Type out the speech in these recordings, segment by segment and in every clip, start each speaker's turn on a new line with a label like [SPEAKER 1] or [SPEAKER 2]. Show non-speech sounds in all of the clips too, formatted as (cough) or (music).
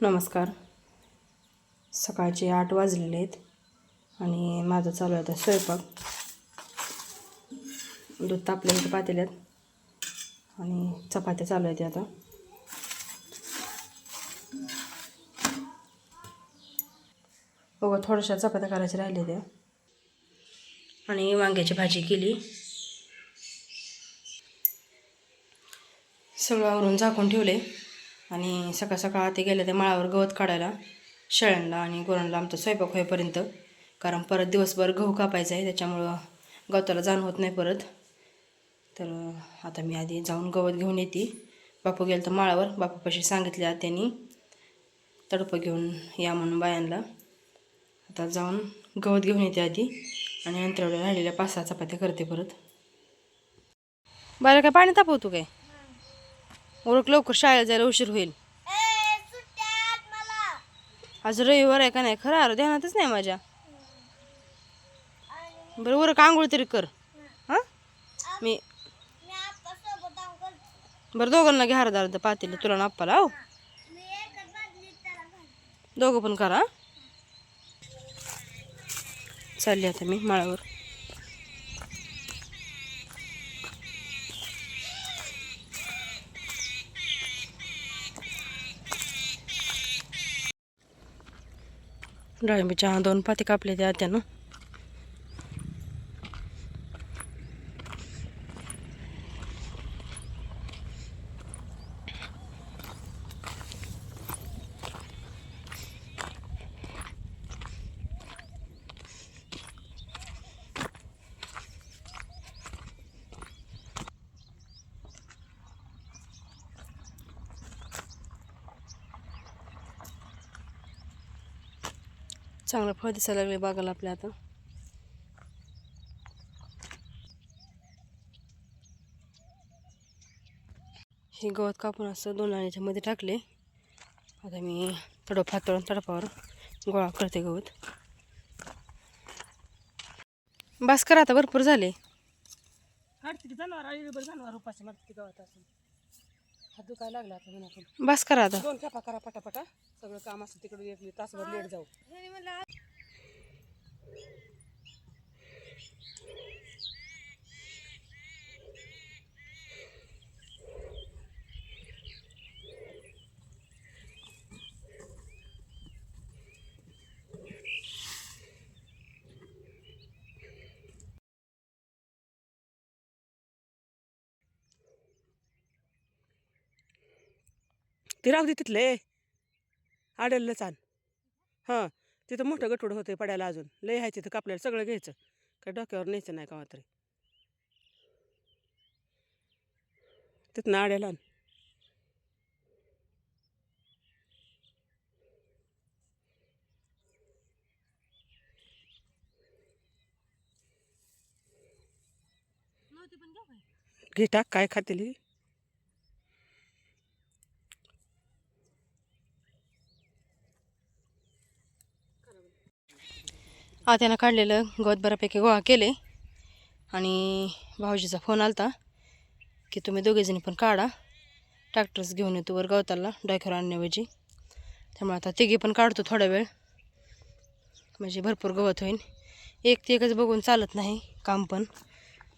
[SPEAKER 1] नमस्कार. सकाळचे आठ वाजलेले आहेत आणि माझं चालू आहे आता स्वयंपाक. दूध तापले पातेले पातेल्यात आणि चपात्या चालू आहेत आता. बघा थोड्याशा चपात्या करायच्या राहिल्या त्या. आणि वांग्याची भाजी केली. सगळं आवरून झाकून ठेवले. आणि सकाळ सकाळ ते गेले ते माळावर गवत काढायला शेळ्यांना आणि गुरांना आमचा स्वयंपाक होईपर्यंत. कारण परत दिवसभर गहू कापायचा आहे त्याच्यामुळं गवताला जाण होत नाही परत. तर आता मी आधी जाऊन गवत घेऊन येते. बापू गेलं तर माळावर बापूपाशी सांगितले त्यांनी तडपं घेऊन या म्हणून बायांना. आता जाऊन गवत घेऊन येते आधी आणि नंतर राहिलेल्या पाच सहा चपात्या करते परत. बरं काय पाणी तापवतो काय? ओळख लवकर शाळेला जायला उशीर होईल. आज रविवार आहे का नाही? खरं अरे ध्यानातच नाही माझ्या. बरं उरक आंघोळ तरी कर. हां? मी बरं दोघांना घ्या अर्धा अर्धा पातेलं तुला नाप्पाला हो. दोघं पण करा. चालली आता मी माळावर. डाळिंबीच्या दोन पाती कापले त्या त्यानं फळ दिसायला लागले बागाला आपल्या आता. हे गवत कापून असं दोन आणीच्या मध्ये टाकले. आता मी थोडं फातळून तडपावर गोळा करते गवत. बस करा आता भरपूर झाले.
[SPEAKER 2] जनावर आळी बरं जनावर उपाशी मारते गावात असून. हात दुखायला लागला आता
[SPEAKER 1] बस करा आता.
[SPEAKER 2] दोन खेपा करा पटापटा. सगळं काम असतं तिकडे एक तासभर लेट जाऊ. ती राहू दे तिथले. आडेल चाल. हां तिथं मोठं गटूड होते पडायला अजून. लय आहे तिथं कापल्याला सगळं घ्यायचं. काय डोक्यावर न्यायचं नाही का तरी. तिथनं आड्याला आण. घे टाक काय खातील?
[SPEAKER 1] आत्यानं काढलेलं गवत बऱ्यापैकी गोळा केले. आणि भाऊजीचा फोन आलता की तुम्ही दोघेजणी पण काढा. ट्रॅक्टर्स घेऊन येतो वर गवताला डायखर आणण्याऐवजी. त्यामुळे आता तिघे पण काढतो थोडा वेळ. म्हणजे भरपूर गवत होईल एक ते एकच बघून चालत नाही काम पण.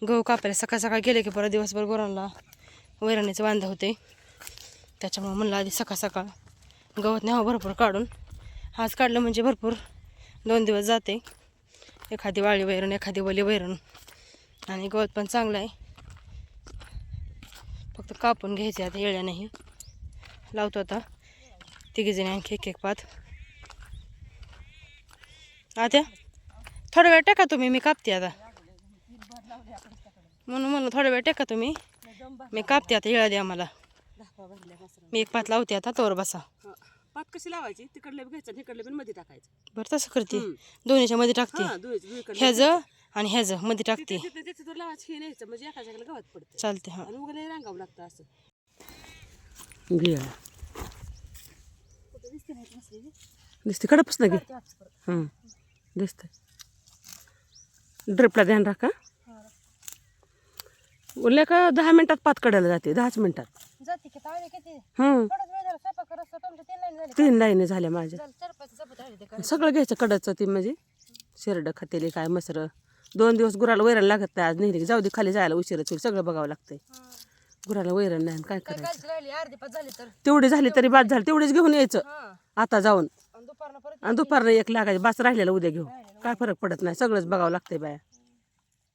[SPEAKER 1] गहू कापायला सकाळ सकाळ गेले की परत दिवसभर गुरांना वैरणीचं बांध होते. त्याच्यामुळे म्हणलं आधी सकाळ सकाळ गवत न्यावं भरपूर काढून. आज काढलं म्हणजे भरपूर. दोन दिवस जाते. एखादी वाळी वैरण एखादी वली वैरण. आणि गवत पण चांगलं आहे. फक्त कापून घ्यायचे आता येळ्या नाही. लावतो आता. तिघीजणी आणखी एक एक पात. आता थोडा वेळ टाका तुम्ही मी कापते आता. म्हणून म्हणून थोडा वेळ टाका तुम्ही. मी कापते आता येळा द्या मला. मी एक पात लावते आता तोवर बसा.
[SPEAKER 2] हो. पात कशी लावायची? तिकडले बी घ्यायचं आणि इकडले पण मध्ये टाकायचं.
[SPEAKER 1] बरं तसं करते.
[SPEAKER 2] हम्म.
[SPEAKER 1] दोन्हीच्या मध्ये टाकते.
[SPEAKER 2] हां
[SPEAKER 1] ह्याचं आणि ह्याचं मध्ये टाकते.
[SPEAKER 2] तिथे तिथे तिथे लावायचं हे न्यायचं. म्हणजे एका जागेला गावात पडतं.
[SPEAKER 1] चालते हां.
[SPEAKER 2] आणि उगले रांगावं लागतं असं. घे. दिसते कडपच ना घे. हां दिसतंय. ड्रिपला ध्यान राखा. उरल्या का दहा मिनिटात पात काढायला जाते दहाच मिनिटात.
[SPEAKER 1] जाते की ताळे किती?
[SPEAKER 2] हं
[SPEAKER 1] थोडाच वेळ झाला स्वयंपाक करत
[SPEAKER 2] तीन लाईनी झाल्या माझ्या. सगळं घ्यायचं कडचं ती म्हणजे. शेरड खातेली काय मसर. दोन दिवस गुराला वैरण लागत नाही आज नेहरी की जाऊ दे खाली जायला उशीरच होईल सगळं बघावं लागतंय. गुराला वैरण नाही काय करायचं? तेवढी झाली तरी बाद झाली तेवढीच घेऊन यायचं. आता जाऊन.
[SPEAKER 1] आणि दुपारनं
[SPEAKER 2] एक लागायची बास राहिलेला उद्या घेऊ काय फरक पडत नाही सगळंच बघावं लागतंय बाया.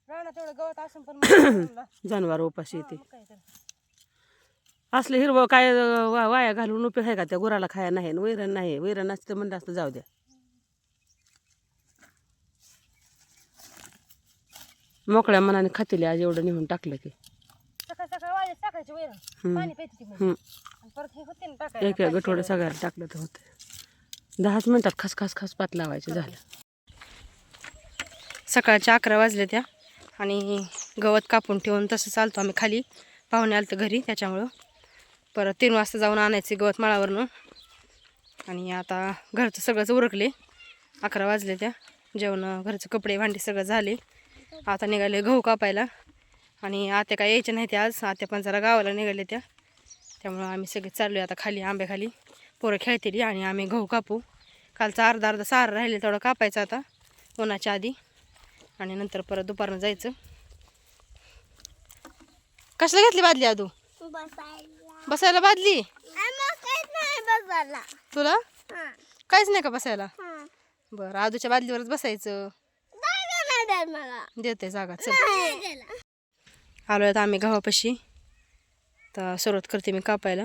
[SPEAKER 2] (coughs) (coughs) जनावर उपाशी येते. असलं हिरवं काय वा- वाया घालून उपयोग आहे का त्या गुराला खाया नाही वैरण नाही वैरण असतं म्हणलं असतं जाऊ द्या. मोकळ्या मनाने खातेली आज एवढं नेऊन टाकलं की.
[SPEAKER 1] सकाळ सकाळ वाजत टाकायची वैरण.
[SPEAKER 2] हम्म.
[SPEAKER 1] पाणी प्यायची ती मग.
[SPEAKER 2] हम्म.
[SPEAKER 1] आणि परत हे होते ना टाकायला
[SPEAKER 2] एक एक गठोडं सगळ्याला टाकलं तर होतं दहाच मिनिटात खस खस खस पात लावायचं झालं.
[SPEAKER 1] सकाळच्या अकरा वाजले त्या. आणि गवत कापून ठेवून तसं चालतो आम्ही खाली. पाहुणे आलं तर घरी त्याच्यामुळं परत तीन वाजता जाऊन आणायचे गवत माळावरनं आणि आता घरचं सगळंच उरकले. अकरा वाजले त्या. जेवण घरचे कपडे भांडी सगळं झाले. आता निघाले गहू कापायला. आणि आत्या काय यायच्या नाही त्या आज. आत्या पण जरा गावाला निघाले त्या. त्यामुळं आम्ही सगळे चाललो आता खाली आंब्याखाली. पोरं खेळतील आणि आम्ही गहू कापू. कालचा अर्धा अर्धा सार राहिले तेवढं कापायचं आता. उन्हाच्या आधी. आणि नंतर परत दुपारनं जायचं. कसलं घेतली बादली आदू बसायला बादली? तुला? काहीच नाही का बसायला? बरं आदूच्या बादलीवरच बसायचं. देते जागा चल. आता आम्ही गावापाशी. तर सुरुवात करते मी कापायला.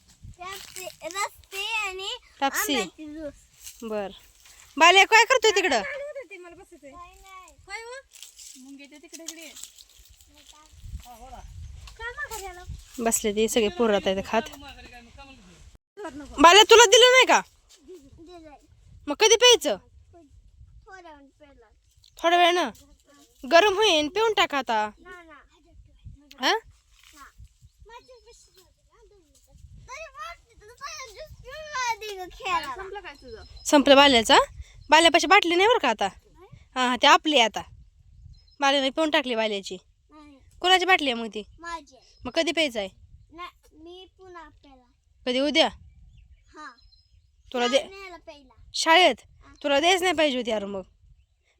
[SPEAKER 3] ज्यूस.
[SPEAKER 1] बर. बाले काय करतोय तिकडं? बसले ते सगळे पोरं इथं खात. बाल्या तुला दिलं नाही का? मग कधी प्यायचं?
[SPEAKER 3] थोड्या वेळ
[SPEAKER 1] वेळानं? गरम होईन पिऊन टाका आता.
[SPEAKER 3] ना ना.
[SPEAKER 1] हा
[SPEAKER 3] ना माझ्या बशी तरी वाटते तुला पहिला ज्यूस पिऊन आधी ग खेळायला संपलं काय तुझं?
[SPEAKER 1] संपलं बाल्याचा? बाल्यापाशी बाटली नाही बरं का आता? हां हां ते आपली आहे आता. बाल्याने पिऊन टाकली बाल्याची. कोणाची बाटली आहे मग ती?
[SPEAKER 3] माझे
[SPEAKER 1] मग कधी प्यायचं आहे?
[SPEAKER 3] मी पुन्हा
[SPEAKER 1] कधी? उद्या?
[SPEAKER 3] हा.
[SPEAKER 1] तुला दे
[SPEAKER 3] न्यायला
[SPEAKER 1] शाळेत? तुला द्यायच नाही पाहिजे होती यार मग.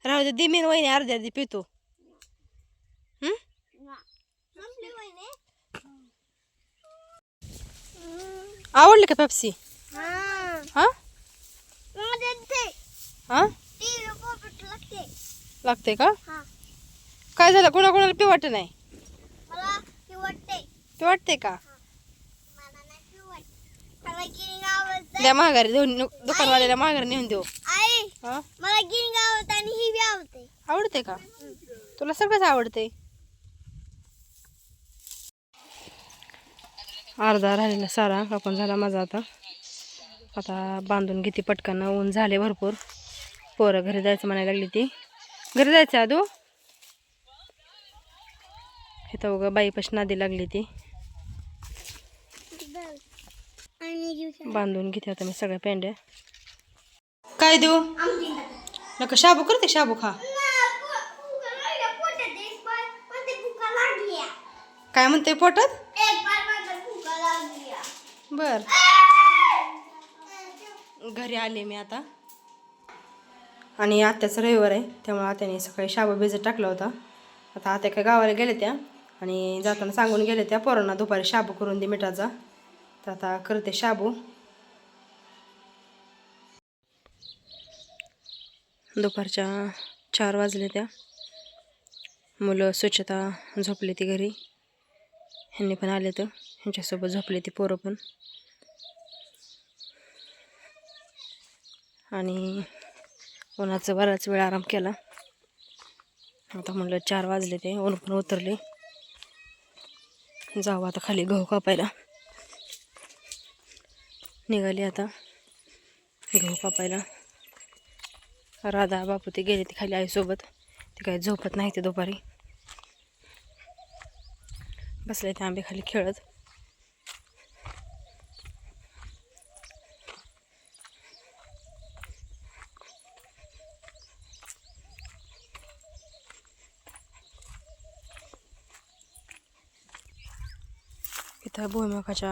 [SPEAKER 1] राहू दे दिमीन वहिनी अर्ध्या अर्धी पितो. हं?
[SPEAKER 3] ना. संपली वहिने?
[SPEAKER 1] आवडली का पेप्सी
[SPEAKER 3] हा.
[SPEAKER 1] हां?
[SPEAKER 3] लागते.
[SPEAKER 1] का? काय झालं? कोणा कोणाला पी वाटत नाही पी वाटते का
[SPEAKER 3] मला नाही ती वाटते मला गिरिंग आवडते
[SPEAKER 1] द्या महागारी देऊन दुकानवाल्याला महागारी नेऊन देऊ.
[SPEAKER 3] आई मला आवडते. आवडते
[SPEAKER 1] का? तुला सगळंच आवडते? अर्धा राहिलेला सारा कापून झाला माझा आता. आता बांधून घेते पटकन. ऊन झाले भरपूर. पोरं घरी जायचं म्हणायला लागली ती. घरी जायचं आदू इथं उगं बाईपाशी नादी लागली ती. बांधून घेते आता मी सगळ्या पेंड्या. काय देऊ? नका शाबू करते शाबू खा. काय म्हणते पोटात? बर. घरी आले मी आता. आणि आत्याचा रविवार आहे त्यामुळे आत्याने सकाळी शाबा भिजत टाकला होता. आता आत्या काय गावाला गेल्या त्या आणि जाताना सांगून गेल्या त्या पोरांना दुपारी शाबू करून दे मिठाचा. तर आता करते शाबू. दुपारच्या चार वाजले त्या. मुलं स्वच्छता झोपली ती घरी. ह्यांनी पण आले तर ह्यांच्यासोबत झोपले ती पोरं पण. आणि उन्हाचं बराच वेळ आराम केला. आता म्हणलं चार वाजले ते ऊन पण उतरले. जाऊ आता खाली गहू कापायला. निघाली आता गहू कापायला. राधा बापू ते गेले ते खाली आईसोबत. ते काही झोपत नाही ते दुपारी. बसले ते आंबे खाली खेळत. इथं भुईमुखाच्या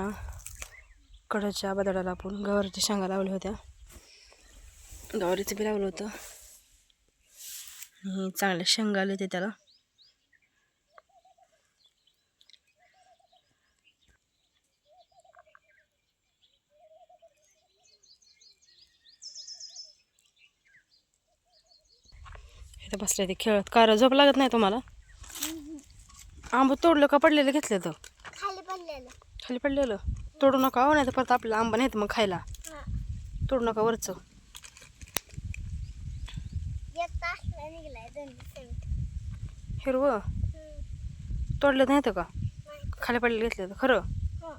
[SPEAKER 1] कडच्या बदडाला आपण गवारीच्या शेंगा लावल्या होत्या. गवारीचं बी लावलं होतं. आणि चांगले शेंगा आले ते त्याला. इथं बसले ते खेळत. कार झोप लागत नाही तुम्हाला? आंब तोडलं का पडलेलं घेतलं तर?
[SPEAKER 3] खाली पडलेलं.
[SPEAKER 1] तोडू नका हो नाही तर परत आपल्याला आंबा नाही मग खायला.
[SPEAKER 3] हा.
[SPEAKER 1] तोडू नका वरचं. हिरवं. तोडलं नाही तर का. खाली पडलेलं घेतलं तर खरं?
[SPEAKER 3] हो.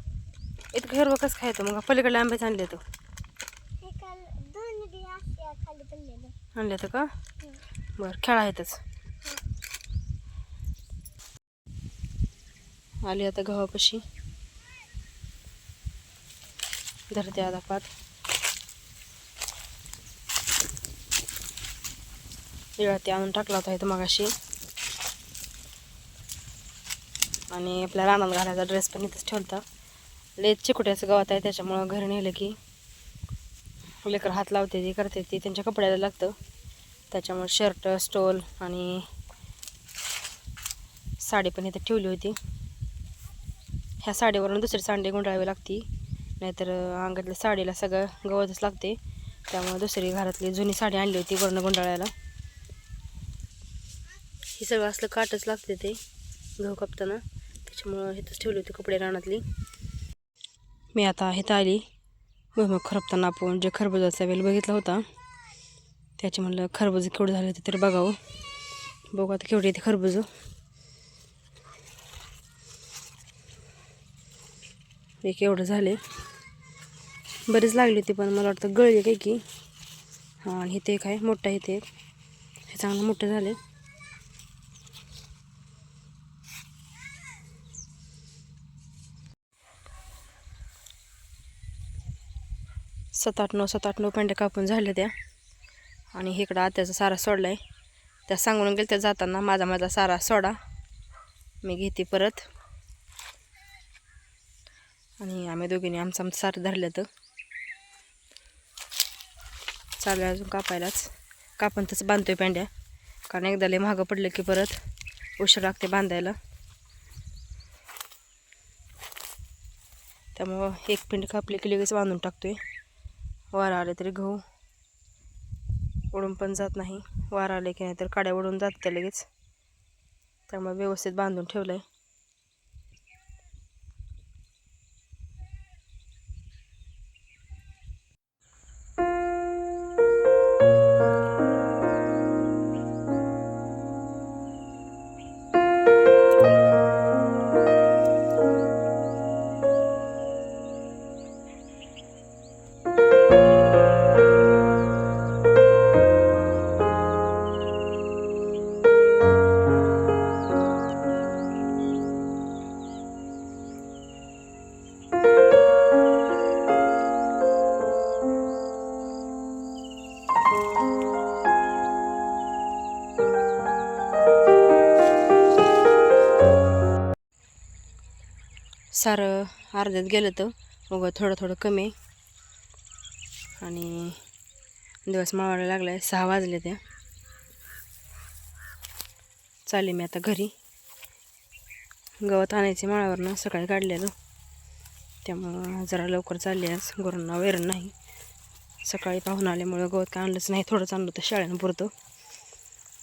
[SPEAKER 1] इतकं हिरवं कसं खायचं मग? पलीकडे आंबेच आणले तर
[SPEAKER 3] हे पडलेलं.
[SPEAKER 1] आणले तर का? बरं खेळा आहेतच. आली आता गव्हापाशी. धरते आता पात ते आणून टाकला होता इथं मगाशी. आणि आपल्या रानात घालायचा ड्रेस पण इथंच ठेवता लय चिकुट्याचं गवत आहे त्याच्यामुळं घरी नेलं की लेकर हात लावते ती करते ती त्यांच्या कपड्याला लागतं. त्याच्यामुळे शर्ट स्टोल आणि साडी पण इथं ठेवली होती. ह्या साडीवरून दुसरी साडी गुंडाळावी लागती. नाहीतर अंगातल्या साडीला सगळं गवतच लागते. त्यामुळे दुसरी घरातली जुनी साडी आणली होती वर्ण गुंडाळायला. हे सगळं असलं काटच लागते ते गहू कापताना. त्याच्यामुळं इथंच ठेवली होती कपडे रानातली. मी आता इथं आली. भुईमुग खरपताना आपण जे खरबुजाचा वेल बघितला होता त्याचे म्हणलं खरबूज केवढं झालं होतं तरी बघावं. बघू आता केवढी येते खरबूज. एक एवढं झाले. बरीच लागली होती पण मला वाटतं गळली काय की. हां आणि इथे एक आहे मोठा इथे एक. हे चांगलं मोठे झाले सात आठ नऊ सात आठ नऊ पेंड्या कापून झाल्या त्या. आणि इकडं आत्याचा सारा सोडला आहे त्या सांगून गेलं त्या जाताना माझा माझा सारा सोडा. मी घेते परत. आणि आम्ही दोघींनी आमचं आमचं सारं धरलं तर चालू आहे अजून कापायलाच. कापून तसं बांधतोय पेंड्या. कारण एकदा लय महागं पडलं की परत उशीर लागते बांधायला. त्यामुळं एक पिंड कापली की लगेच बांधून टाकतोय. वारा आले तरी गहू ओढून पण जात नाही. वारा आले की नाही तर काड्या उडून जात त्या लगेच. त्यामुळे व्यवस्थित बांधून ठेवलं आहे सारं अर्ध्यात गेलं तर मग थोडं थोडं कमी. आहे. आणि दिवस मावायला लागला आहे सहा वाजले त्या चालले मी आता घरी. गवत आणायचे माळावरनं सकाळी काढलेलं. त्यामुळं जरा लवकर चालले आज. गुरांना वैरण नाही. सकाळी पाहून आल्यामुळं गवत काय आणलंच नाही. थोडंच आणलं होतं शाळेनं पुरतं.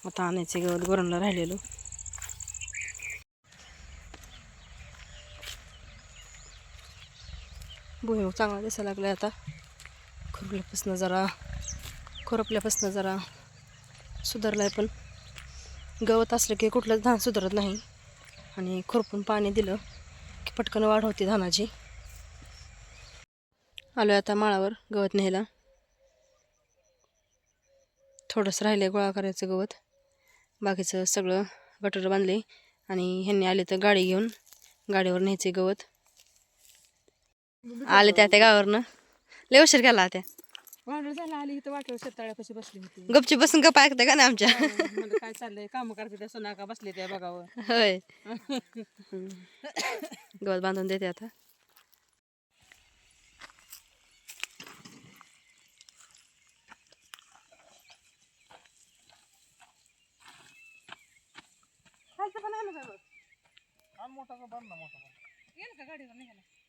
[SPEAKER 1] आता आणायचे गवत गुरांना राहिलेलं. भुईमुग चांगला दिसायला लागला आता. खुरपल्यापासून जरा खुरपल्यापासून जरा सुधारला आहे पण. गवत असलं की कुठलंच धान सुधारत नाही. आणि खुरपून पाणी दिलं की पटकन वाढ होते धानाची. आलो आता माळावर गवत न्यायला. थोडंसं राहिले गोळा करायचं गवत. बाकीचं सगळं गटर बांधले आणि ह्यांनी आले तर गाडी घेऊन गाडीवर न्यायचे गवत. आले त्या त्या गावावरनं. लय उशीर गेला त्या.
[SPEAKER 2] झाला आली इथं वाटलं बसली होती.
[SPEAKER 1] गपची बसून गप्पा ऐकता का नाही आमच्या?
[SPEAKER 2] म्हणलं काय चाललंय? काम करते त्या सोनाका बसले त्या बघावं.
[SPEAKER 1] होय. (laughs) गवत बांधून देते आता.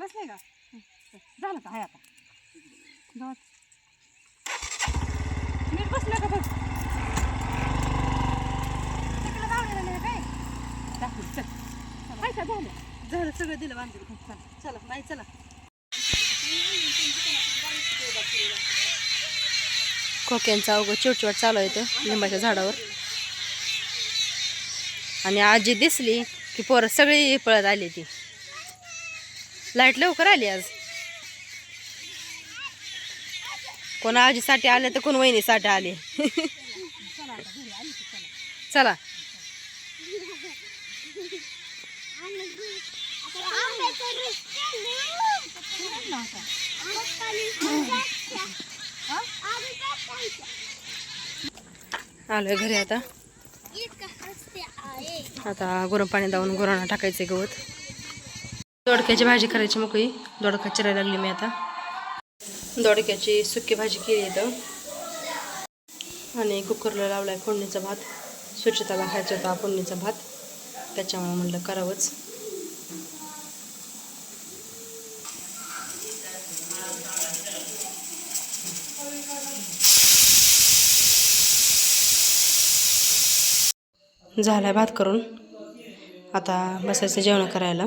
[SPEAKER 2] बसले का? झालं का हाय आता.
[SPEAKER 1] नीट बसलं का बघ तिकडे लावलेलं नाही काय?
[SPEAKER 2] दाखव चल. हाय का झालं
[SPEAKER 1] झालं सगळं दिलं बांधून. चला चला नाही चला. खोक्यांचा अवघं चिवचिवाट चालू आहे इथं लिंबाच्या झाडावर. आणि आजी दिसली की पोरं सगळी पळत आली ती. लाइट लवकर आली आज कोण आजीसाठी आले तर कोण वहिनीसाठी आले (laughs) चला? आलोय घरी आता. आता गरम पाणी दावून गुरांना टाकायचे गवत दोडक्याची भाजी करायची मोकळी दोडका चिरायला लागली मी आता. दोडक्याची सुकी भाजी केली इथं. आणि कुकरला लावलाय फोडणीचा भात. स्वच्छताला खायचा होता फोडणीचा भात. त्याच्यामुळे म्हणलं करावंच. झालाय भात करून. आता बसायचं जेवण करायला.